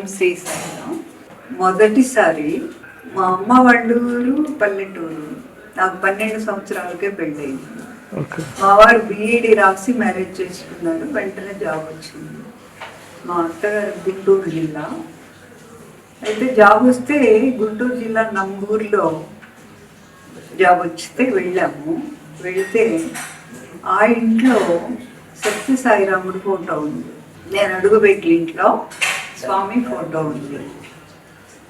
ఓం శ్రీ సాయిరామ్ మొదటిసారి మా అమ్మ ఊరు పల్లెటూరు. నాకు పన్నెండు సంవత్సరాలకే పెళ్ళయింది. మా వారు బీఈడి రాసి మ్యారేజ్ చేసుకున్నారు వెంటనే జాబ్ వచ్చింది. మా అత్తగారు గుంటూరు జిల్లా. అయితే జాబ్ వస్తే గుంటూరు జిల్లా నంబూరులో జాబ్ వచ్చితే వెళ్ళాము. వెళ్తే ఆ ఇంట్లో సత్య సాయిరాముడి ఫోటో ఉంది. నేను అడుగుపెట్టి ఇంట్లో. స్వామి ఫోటో ఉంది.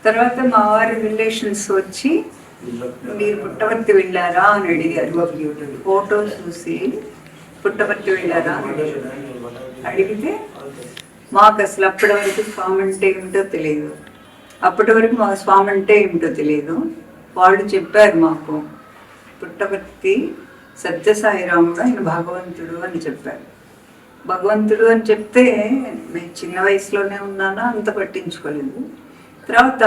తర్వాత మా వారి రిలేషన్స్ వచ్చి మీరు పుట్టవర్తి వెళ్ళారా అని అడిగారు. ఫోటో చూసి పుట్టవర్తి వెళ్ళారా అని అడిగితే మాకు అసలు అప్పటి వరకు స్వామి అంటే ఏమిటో తెలియదు. అప్పటి వరకు మాకు స్వామి అంటే ఏమిటో తెలియదు. వాళ్ళు చెప్పారు మాకు పుట్టపర్తి సత్యసాయిరాముడు ఆయన భగవంతుడు అని చెప్పారు. భగవంతుడు అని చెప్తే నేను చిన్న వయసులోనే ఉన్నానా? అంత పట్టించుకోలేదు. తర్వాత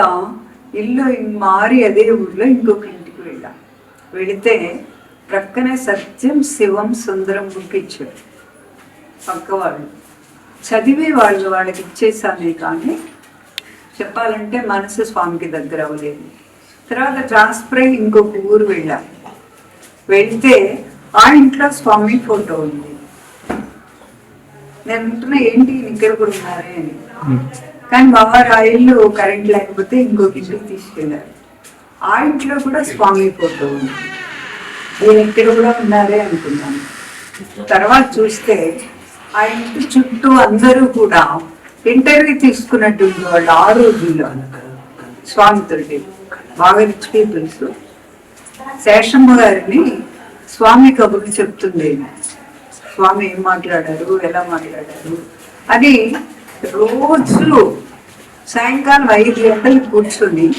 ఇల్లు మారి అదే ఊర్లో ఇంకొక ఇంటికి వెళ్ళా. వెళితే ప్రక్కనే సత్యం శివం సుందరం బుక్ ఇచ్చారు పక్క వాళ్ళు. చదివే వాళ్ళు వాళ్ళకి ఇచ్చేసానే కానీ చెప్పాలంటే మనసు స్వామికి దగ్గర అవ్వలేదు. తర్వాత ట్రాన్స్ఫర్ అయ్యి ఇంకొక ఊరు వెళ్ళాం. వెళ్తే ఆ ఇంట్లో స్వామి ఫోటో ఉంది. నేను అంటున్నా ఏంటి ఇక్కడ కూడా ఉన్నారే అని కానీ మా వారు ఆ ఇల్లు కరెంట్ లేకపోతే ఇంకొక ఇంటికి తీసుకెళ్ళారు. ఆ ఇంట్లో కూడా స్వామి ఫోటో ఉంది. నేను ఇక్కడ కూడా ఉన్నారే అనుకున్నాను. తర్వాత చూస్తే ఆ ఇంటి చుట్టూ అందరూ కూడా ఇంటర్వ్యూ తీసుకున్నట్టు వాళ్ళు ఆ రోజుల్లో. స్వామితోటి బాగా రిచ్ పీపుల్స్. శేషమ్మ గారిని స్వామి కబుర్లు చెప్తుండేది స్వామి ఏం మాట్లాడారు? ఎలా మాట్లాడారు? అని రోజు సాయంకాలం ఐదు గంటలు కూర్చొని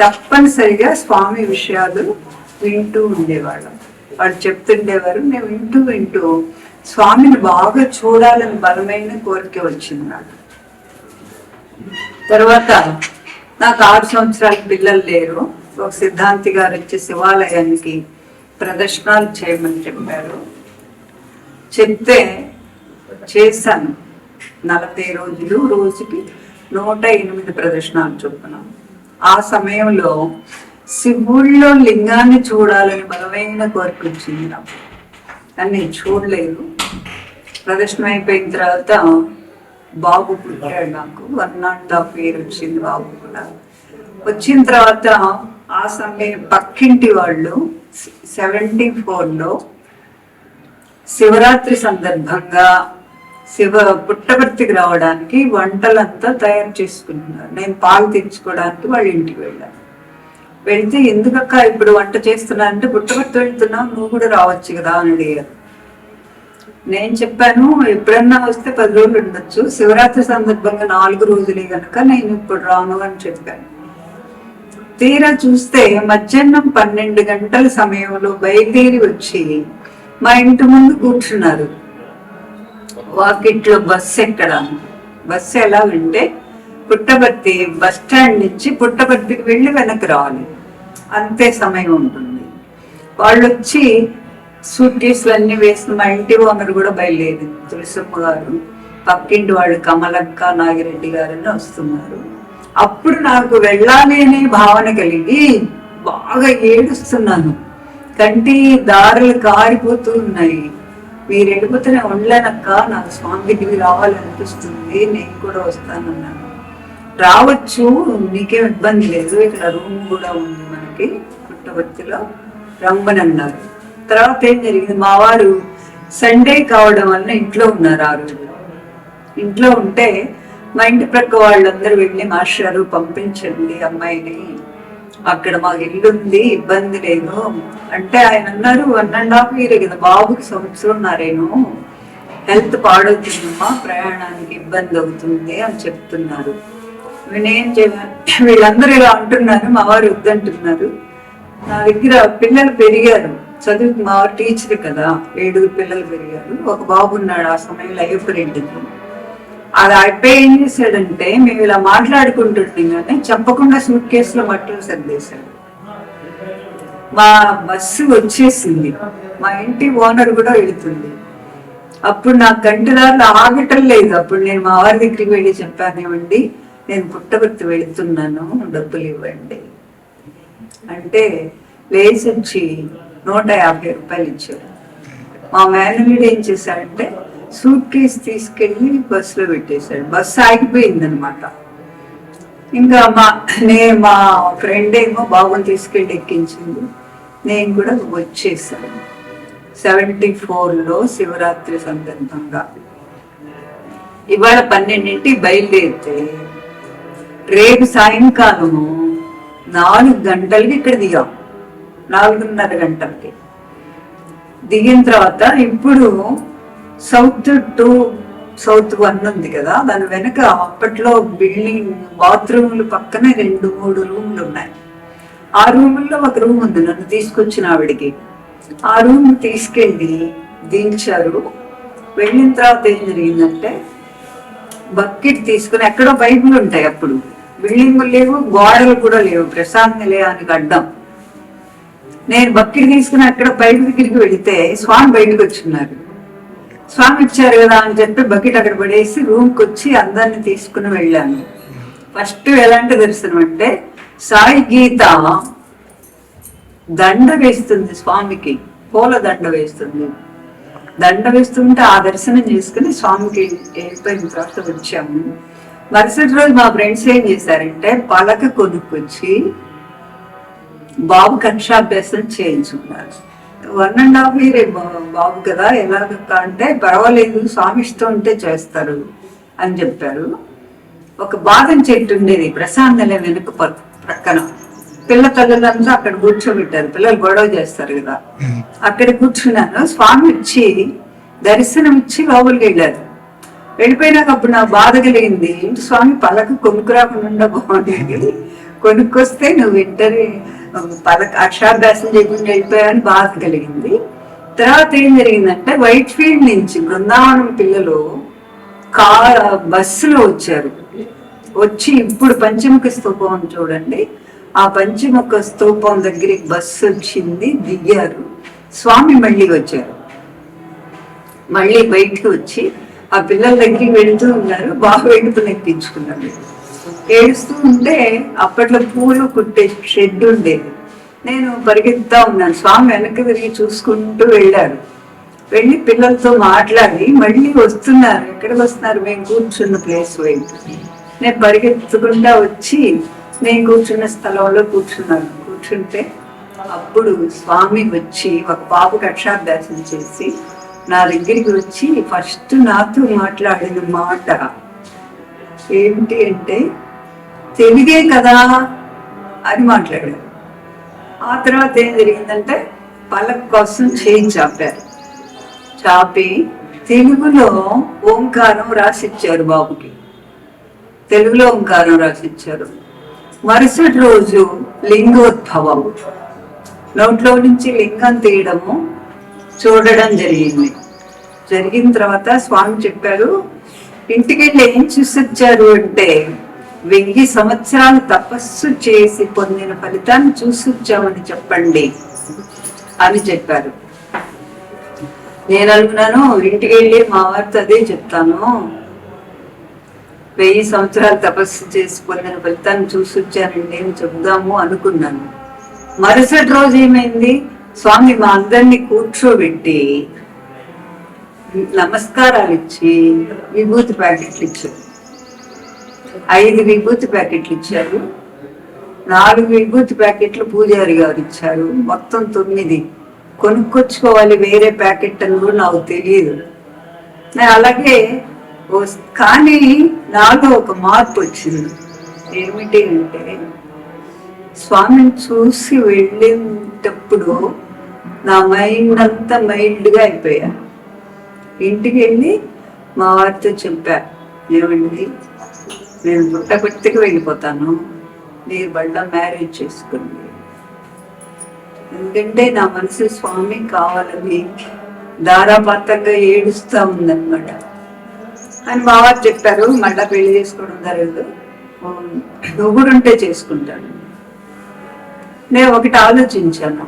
తప్పనిసరిగా స్వామి విషయాలు వింటూ ఉండేవాళ్ళం. వాళ్ళు చెప్తుండేవారు నేను వింటూ వింటూ స్వామిని బాగా చూడాలని బలమైన కోరిక వచ్చింది నాకు. తర్వాత నాకు ఆరు సంవత్సరాల పిల్లలు లేరు. ఒక సిద్ధాంతి గారు వచ్చి శివాలయానికి ప్రదర్శనలు చేయమని చెప్పారు. చెప్తే చేశాను. నలభై రోజులు రోజుకి నూట ఎనిమిది ప్రదర్శనాలు చొప్పున. ఆ సమయంలో శివుల్లో లింగాన్ని చూడాలని బలమైన కోరిక వచ్చింది నాకు. కానీ నేను చూడలేదు. ప్రదర్శన అయిపోయిన తర్వాత బాబు పుట్టాడు నాకు. వన్ నాట్ హాఫ్ ఇయర్ వచ్చింది బాబు కూడా. వచ్చిన తర్వాత ఆ సమయం పక్కింటి వాళ్ళు సెవెంటీ ఫోర్లో శివరాత్రి సందర్భంగా శివ పుట్టపర్తికి రావడానికి వంటలంతా తయారు చేసుకుంటున్నారు. నేను పాలు తెచ్చుకోవడానికి వాళ్ళ ఇంటికి వెళ్ళాను. వెళితే ఎందుకక్క ఇప్పుడు వంట చేస్తున్నా అంటే పుట్టపర్తి వెళ్తున్నావు నువ్వు కూడా రావచ్చు కదా అని అడిగారు. నేను చెప్పాను ఎప్పుడన్నా వస్తే పది రోజులు ఉండొచ్చు. శివరాత్రి సందర్భంగా నాలుగు రోజులే కనుక నేను ఇప్పుడు రాను అని చెప్పాను. తీరా చూస్తే మధ్యాహ్నం పన్నెండు గంటల సమయంలో బయలుదేరి వచ్చి మా ఇంటి ముందు కూర్చున్నారు. వాకిట్లో బస్సు ఎక్కడ? బస్సు ఎలా ఉంటే పుట్టపర్తి బస్ స్టాండ్ నుంచి పుట్టపర్తికి వెళ్ళి వెనక్కి రావాలి. అంతే సమయం ఉంటుంది. వాళ్ళు వచ్చి సూట్ కేసులు వేసిన మా ఇంటి ఓనర్ కూడా బయలుదేరి తులసమ్మ గారు పక్కింటి వాళ్ళు కమలక్క నాగిరెడ్డి గారని వస్తున్నారు. అప్పుడు నాకు వెళ్ళాలి అనే భావన కలిగి బాగా ఏడుస్తున్నాను. కంటి దారులు కారిపోతూ ఉన్నాయి. మీరు వెళ్ళిపోతేనే ఉండలేనక్క నాకు స్వామి దగ్గరికి రావాలనిపిస్తుంది నేను కూడా వస్తానన్నాను రావచ్చు నీకేం ఇబ్బంది లేదు ఇక్కడ రూమ్ కూడా ఉంది మనకి పుట్టవర్తిలో రమ్మని అన్నారు తర్వాత ఏం జరిగింది? మా వారు సండే కావడం వల్ల ఇంట్లో ఉన్నారు ఆ రోజు. ఇంట్లో ఉంటే మా ఇంటి ప్రక్క వాళ్ళందరూ వెళ్ళి మాస్టారు పంపించండి అమ్మాయిని. అక్కడ మాకు ఇల్లు ఉంది ఇబ్బంది లేదు. అంటే ఆయన అన్నారు వన్ అండ్ హాఫ్ ఇయర్ కదా బాబుకి సంవత్సరంన్నారేను హెల్త్ పాడవుతుందమ్మా ప్రయాణానికి ఇబ్బంది అవుతుంది అని చెప్తున్నారు. నేనేం చేయాలి వీళ్ళందరూ ఇలా అంటున్నారు మా వారు వద్దంటున్నారు. నా దగ్గర పిల్లలు పెరిగారు. చదువు మా వారు టీచర్ కదా ఏడుగురు పిల్లలు పెరిగారు. ఒక బాబు ఉన్నాడు ఆ సమయంలో అయ్యప్ప రెడ్డికి అది అయిపోయి ఏం చేశాడంటే మేము ఇలా మాట్లాడుకుంటుంటాం కానీ చెప్పకుండా సూట్ కేసులో మట్టలు సర్దేశాడు మా బస్సు వచ్చేసింది. మా ఇంటి ఓనర్ కూడా వెళుతుంది. అప్పుడు నాకు గంటదారులు ఆగటం లేదు. అప్పుడు నేను మా వారి దగ్గరికి వెళ్ళి చెప్పానేమండి నేను పుట్టబర్తి వెళుతున్నాను డబ్బులు ఇవ్వండి. అంటే లేచి వచ్చి నూట యాభై రూపాయలు ఇచ్చారు. మా మేనవీడు ఏం చేశాడంటే సూట్ కేసు తీసుకెళ్ళి బస్సులో పెట్టేశాడు. బస్సు ఆగిపోయింది అనమాట ఇంకా మా నేను మా ఫ్రెండ్ ఏమో బాబుని తీసుకెళ్ళి ఎక్కించింది నేను కూడా వచ్చేసాను. సెవెంటీ ఫోర్లో శివరాత్రి సందర్భంగా. ఇవాళ పన్నెండింటి బయలుదేరితే రేపు సాయంకాలము నాలుగు గంటలకి ఇక్కడ దిగాం. నాలుగున్నర గంటలకి. దిగిన తర్వాత ఇప్పుడు సౌత్ టూ సౌత్ వన్ ఉంది కదా దాని వెనక అప్పట్లో బిల్డింగ్ బాత్రూములు పక్కనే రెండు మూడు రూమ్లు ఉన్నాయి. ఆ రూముల్లో ఒక రూమ్ ఉంది నన్ను తీసుకొచ్చిన ఆవిడికి. ఆ రూమ్ తీసుకెళ్ళి దించారు. వెళ్ళిన తర్వాత ఏం జరిగిందంటే బకెట్ తీసుకుని ఎక్కడో పైపులు ఉంటాయి అప్పుడు. బిల్డింగులు లేవు గోడలు కూడా లేవు ప్రశాంత్ నిలయానికి అడ్డం. నేను బకెట్ తీసుకుని అక్కడ పైపు దగ్గరికి వెళితే స్వామి బయటకు వచ్చిన్నారు. స్వామి ఇచ్చారు కదా అని చెప్పి బకెట్ అక్కడ పడేసి రూమ్కి వచ్చి అందరిని తీసుకుని వెళ్ళాను. ఫస్ట్ ఎలాంటి దర్శనం అంటే సాయి గీత దండ వేస్తుంది స్వామికి పూల దండ వేస్తుంది. దండ వేస్తుంటే ఆ దర్శనం చేసుకుని స్వామికి వెళ్ళిపోయిన తర్వాత వచ్చాము. మరుసటి రోజు మా ఫ్రెండ్స్ ఏం చేశారంటే పలక కొనుక్కొచ్చి బాబు కక్షాభ్యాసం చేయించుకున్నారు. వన్ అండ్ హాఫ్ ఇయర్ బాబు కదా ఎలా అంటే పర్వాలేదు స్వామి ఇష్టం ఉంటే చేస్తారు అని చెప్పారు. ఒక బాదం చెట్టు ఉండేది ప్రశాంతలే వెనుక ప్రక్కన పిల్ల తల్లులంతా అక్కడ కూర్చోబెట్టారు పిల్లలు గొడవ చేస్తారు కదా. అక్కడ కూర్చున్నాను స్వామి వచ్చి దర్శనం ఇచ్చి లోపలికి వెళ్ళారు. వెళ్ళిపోయినాక అప్పుడు నాకు బాధ కలిగింది ఏంటి స్వామి పలక కొనుక్కురాకుండా బాగుండేది కొనుక్కొస్తే నువ్వు ఇంటర్వ్యూ పద అక్షరాభ్యాసం చేయకుండా వెళ్ళిపోయారని బాధ కలిగింది. తర్వాత ఏం జరిగిందంటే వైట్ ఫీల్డ్ నుంచి బృందావనం పిల్లలు కార్ బస్సులో వచ్చారు. వచ్చి ఇప్పుడు పంచముఖ స్తూపం చూడండి. ఆ పంచముఖ స్తూపం దగ్గరికి బస్సు వచ్చింది దిగారు. స్వామి మళ్ళీ వచ్చారు. మళ్ళీ బయటికి వచ్చి ఆ పిల్లల దగ్గరికి వెళ్తూ ఉన్నారు. బాగా వెంటుకుని ఎక్కించుకున్నారు ఏడుస్తూ ఉంటే అప్పట్లో పూలు కుట్టే షెడ్ ఉండేది నేను పరిగెత్తా ఉన్నాను. స్వామి వెనక్కి తిరిగి చూసుకుంటూ వెళ్ళారు. వెళ్ళి పిల్లలతో మాట్లాడి మళ్ళీ వస్తున్నారు. ఎక్కడికి వస్తున్నారు? మేము కూర్చున్న ప్లేస్ వైపు. నేను పరిగెత్తుకుంటా వచ్చి నేను కూర్చున్న స్థలంలో కూర్చున్నాను. కూర్చుంటే అప్పుడు స్వామి వచ్చి ఒక పాపకు అక్షరాభ్యాసం చేసి నా దగ్గరికి వచ్చి ఫస్ట్ నాతో మాట్లాడిన మాట ఏమిటి అంటే తెలుగే కదా అని మాట్లాడారు ఆ తర్వాత ఏం జరిగిందంటే పలక కోసం చేయి చాపారు. చాపి తెలుగులో ఓంకారం రాసిచ్చారు బాబుకి. తెలుగులో ఓంకారం రాసిచ్చారు. మరుసటి రోజు లింగోద్భవం. నోట్లో నుంచి లింగం తీయడము చూడడం జరిగింది. జరిగిన తర్వాత స్వామి చెప్పారు ఇంటికి వెళ్ళి ఏం చూసొచ్చారు అంటే వెయ్యి సంవత్సరాలు తపస్సు చేసి పొందిన ఫలితాన్ని చూసొచ్చామని చెప్పండి అని చెప్పారు. నేను అనుకున్నాను ఇంటికి వెళ్ళి మా వారితో అదే చెప్తాను. వెయ్యి సంవత్సరాలు తపస్సు చేసి పొందిన ఫలితాన్ని చూసొచ్చానండి అని చెప్దాము అనుకున్నాను. మరుసటి రోజు ఏమైంది? స్వామి మా అందరినీ కూర్చోబెట్టి నమస్కారాలు ఇచ్చి విభూతి ప్యాకెట్లు ఇచ్చారు. ఐదు విభూతి ప్యాకెట్లు ఇచ్చారు. నాలుగు విభూతి ప్యాకెట్లు పూజారి గారు ఇచ్చారు. మొత్తం తొమ్మిది. కొనుక్కొచ్చుకోవాలి వేరే ప్యాకెట్ అని కూడా నాకు తెలియదు. నేను అలాగే కానీ నాలో ఒక మార్పు వచ్చింది. ఏమిటి అంటే స్వామిని చూసి వెళ్ళేటప్పుడు నా మైండ్ అంతా మైల్డ్గా అయిపోయా. ఇంటికి వెళ్ళి మా వారితో చెప్పా ఏమండి? నేను పుట్టపర్తికి వెళ్ళిపోతాను. మీరు బళ్ళ మ్యారేజ్ చేసుకోండి. ఎందుకంటే నా మనసు స్వామి కావాలని ధారాపాతంగా ఏడుస్తా ఉందన్నమాట అని మా చెప్పారు. మళ్ళా పెళ్ళి చేసుకోవడం జరగదు. నువ్వు కూడా ఉంటే చేసుకుంటాను. నేను ఒకటి ఆలోచించాను.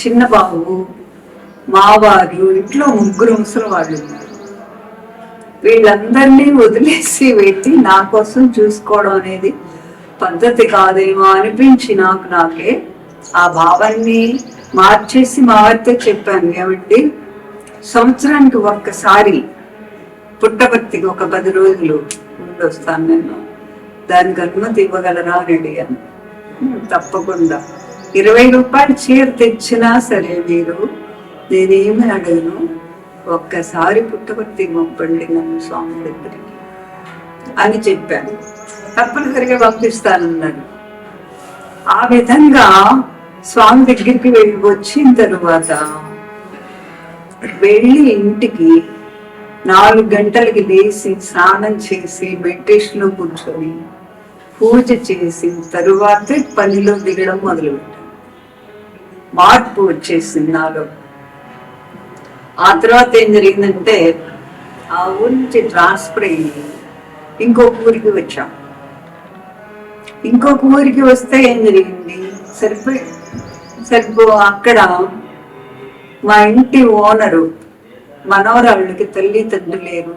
చిన్న బాబు మావారు ఇంట్లో ముగ్గురు ముసలి వాళ్ళు ఉన్నారు. వీళ్ళందరినీ వదిలేసి పెట్టి నా కోసం చూసుకోవడం అనేది పద్ధతి కాదేమో అనిపించి నాకు నాకే ఆ భావాన్ని మార్చేసి మా వారితో చెప్పాను. ఏమంటే సంవత్సరానికి ఒక్కసారి పుట్టపర్తికి ఒక పది రోజులు ఉండొస్తాను నేను. దానికి అనుమతి ఇవ్వగలరా అని అడిగాను. తప్పకుండా. ఇరవై రూపాయలు చీర తెచ్చినా సరే మీరు నేనేమి అడగను. ఒక్కసారి పుట్టపర్తి మొప్పండి నన్ను స్వామి దగ్గరికి. అని చెప్పాను. తప్పనిసరిగా పంపిస్తానన్నాడు. ఆ విధంగా స్వామి దగ్గరికి వెళ్ళి వచ్చిన తరువాత వెళ్ళి ఇంటికి నాలుగు గంటలకి లేచి స్నానం చేసి మెడిటేషన్లో కూర్చొని పూజ చేసి తరువాతే పనిలో దిగడం మొదలుపెట్టాను. మార్పు వచ్చేసింది నాలో ఆ తర్వాత ఏం జరిగిందంటే ఆ ఊరి నుంచి ట్రాన్స్ఫర్ అయ్యి ఇంకొక ఊరికి వచ్చాం. ఇంకొక ఊరికి వస్తే ఏం జరిగింది? సరిపోయి సరిపో అక్కడ మా ఇంటి ఓనరు మనవరాళ్ళకి తల్లి తండ్రి లేరు.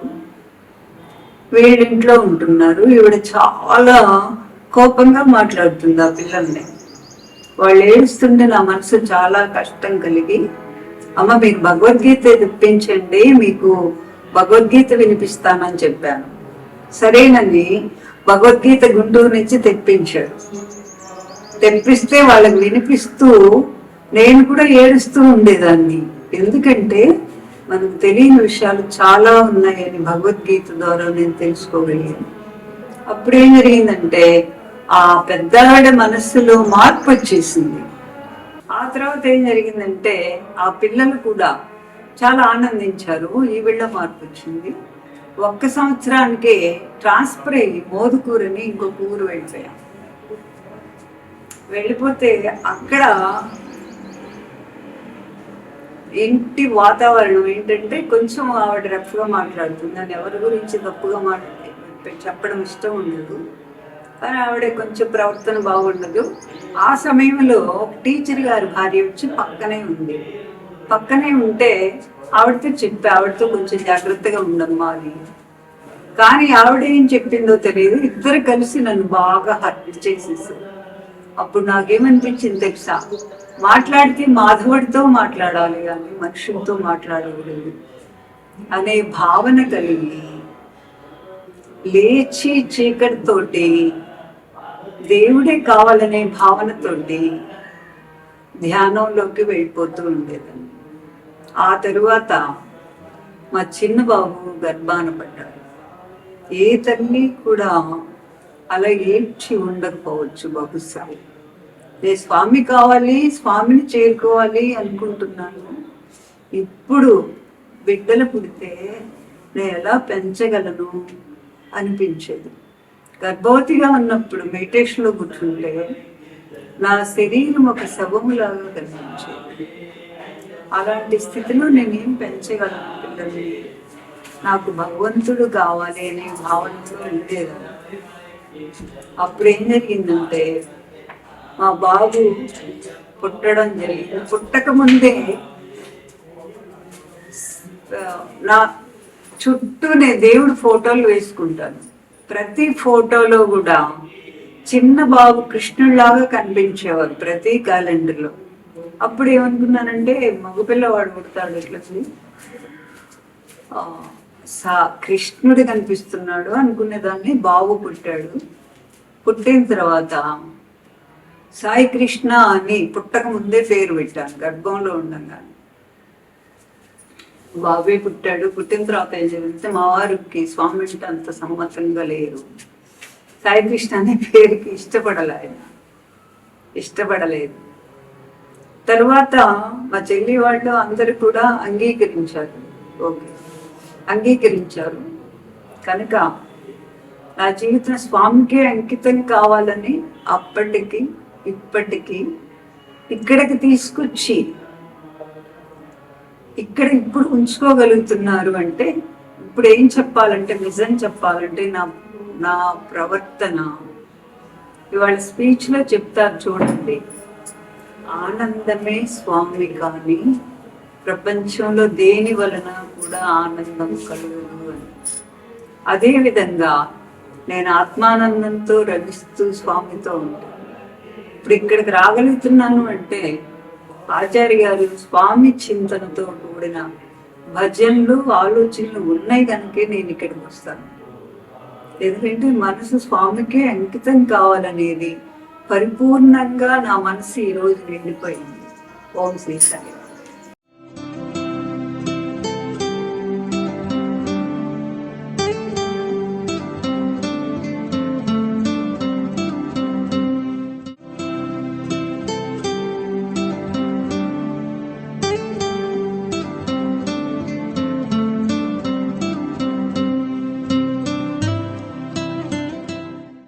వీళ్ళింట్లో ఉంటున్నారు. ఈవిడ చాలా కోపంగా మాట్లాడుతుంది ఆ పిల్లల్ని. వాళ్ళు ఏడుస్తుంటే నా మనసు చాలా కష్టం కలిగి అమ్మ మీరు భగవద్గీత తెప్పించండి మీకు భగవద్గీత వినిపిస్తానని చెప్పాను. సరేనని భగవద్గీత గుంటూరు నుంచి తెప్పించాడు. తెప్పిస్తే వాళ్ళకి వినిపిస్తూ నేను కూడా ఏడుస్తూ ఉండేదాన్ని. ఎందుకంటే మనకు తెలియని విషయాలు చాలా ఉన్నాయని భగవద్గీత ద్వారా నేను తెలుసుకోగలిగాను. అప్పుడేం జరిగిందంటే ఆ పెద్దవాడి మనస్సులో మార్పు వచ్చేసింది. ఆ తర్వాత ఏం జరిగిందంటే ఆ పిల్లలు కూడా చాలా ఆనందించారు. ఈ వీళ్ళ మార్పు వచ్చింది. ఒక్క సంవత్సరానికే ట్రాన్స్ఫర్ అయ్యి మోదుకూరని ఇంకొక ఊరు వెళ్ళిపోయాం. వెళ్ళిపోతే అక్కడ ఇంటి వాతావరణం ఏంటంటే కొంచెం ఆవిడ రఫ్గా మాట్లాడుతుంది. అని ఎవరి గురించి తప్పుగా మాట్లాడే చెప్పడం ఇష్టం ఉండదు. కానీ ఆవిడ కొంచెం ప్రవర్తన బాగుండదు. ఆ సమయంలో టీచర్ గారి భార్య వచ్చి పక్కనే ఉంది. పక్కనే ఉంటే ఆవిడతో చెప్పి ఆవిడతో కొంచెం జాగ్రత్తగా ఉండమ్మా అని కానీ ఆవిడ ఏం చెప్పిందో తెలియదు. ఇద్దరు కలిసి నన్ను బాగా హర్ట్ చేసేసారు. అప్పుడు నాకేమనిపించింది తెలుసా? మాట్లాడితే మాధవుడితో మాట్లాడాలి కానీ మనుషులతో మాట్లాడకూడదు. అనే భావన కలిగి లేచి చీకటితోటి దేవుడే కావాలనే భావనతోటి ధ్యానంలోకి వెళ్ళిపోతూ ఉండేదాన్ని. ఆ తరువాత మా చిన్న బాబు గర్భాన పడ్డాడు ఏ తల్లి కూడా అలా ఏడ్చి ఉండకపోవచ్చు బహుశా. నేను స్వామి కావాలి స్వామిని చేరుకోవాలి అనుకుంటున్నాను. ఇప్పుడు బిడ్డలు పుడితే నేను ఎలా పెంచగలను అనిపించేది. గర్భవతిగా ఉన్నప్పుడు మెడిటేషన్లో కూర్చుంటే నా శరీరం ఒక శవములాగా కనిపించేది. అలాంటి స్థితిలో నేనేం పెంచగలను పిల్లల్ని? నాకు భగవంతుడు కావాలి అనే భావనతో ఉండేదాన్ని అప్పుడు ఏం జరిగిందంటే మా బాబు పుట్టడం జరిగింది. పుట్టక ముందే నా చుట్టూనే దేవుడు ఫోటోలు వేసుకుంటాను. ప్రతి ఫోటోలో కూడా చిన్న బాబు కృష్ణుడిలాగా కనిపించేవారు ప్రతి క్యాలెండర్లో. అప్పుడు ఏమనుకున్నానంటే మగపిల్లవాడు పుడతాడు ఇట్లా సా కృష్ణుడు కనిపిస్తున్నాడు అనుకునేదాన్ని బాబు పుట్టాడు. పుట్టిన తర్వాత సాయి కృష్ణ అని పుట్టక ముందే పేరు పెట్టాను గర్భంలో ఉండగానే. బాబే పుట్టాడు. పుట్టిన తర్వాత ఏం జరిగితే మా వారికి స్వామి అంటే అంత సమ్మతంగా లేరు. సాయి కృష్ణ అనే పేరుకి ఇష్టపడలే ఆయన. ఇష్టపడలేదు. తర్వాత మా చెల్లి వాళ్ళు అందరూ కూడా అంగీకరించారు. ఓకే. అంగీకరించారు. కనుక నా జీవితం స్వామికి అంకితం కావాలని అప్పటికి ఇప్పటికీ ఇక్కడికి తీసుకొచ్చి ఇక్కడ ఇప్పుడు ఉంచుకోగలుగుతున్నారు అంటే ఇప్పుడు ఏం చెప్పాలంటే నిజం చెప్పాలంటే నా నా ప్రవర్తన. ఇవాళ స్పీచ్లో చెప్తారు చూడండి. ఆనందమే స్వామి కానీ ప్రపంచంలో దేని వలన కూడా ఆనందం కలుగును అని. అదేవిధంగా నేను ఆత్మానందంతో రమిస్తూ స్వామితో ఉంటాను. ఇప్పుడు ఇక్కడికి రాగలుగుతున్నాను అంటే ఆచార్య గారు స్వామి చింతనతో కూడిన భజనలు ఆలోచనలు ఉన్నాయి కనుకే నేను ఇక్కడికి వస్తాను. ఎందుకంటే మనసు స్వామికే అంకితం కావాలనేది పరిపూర్ణంగా నా మనసు ఈరోజు నిండిపోయింది. ఓం శ్రీ సాయి.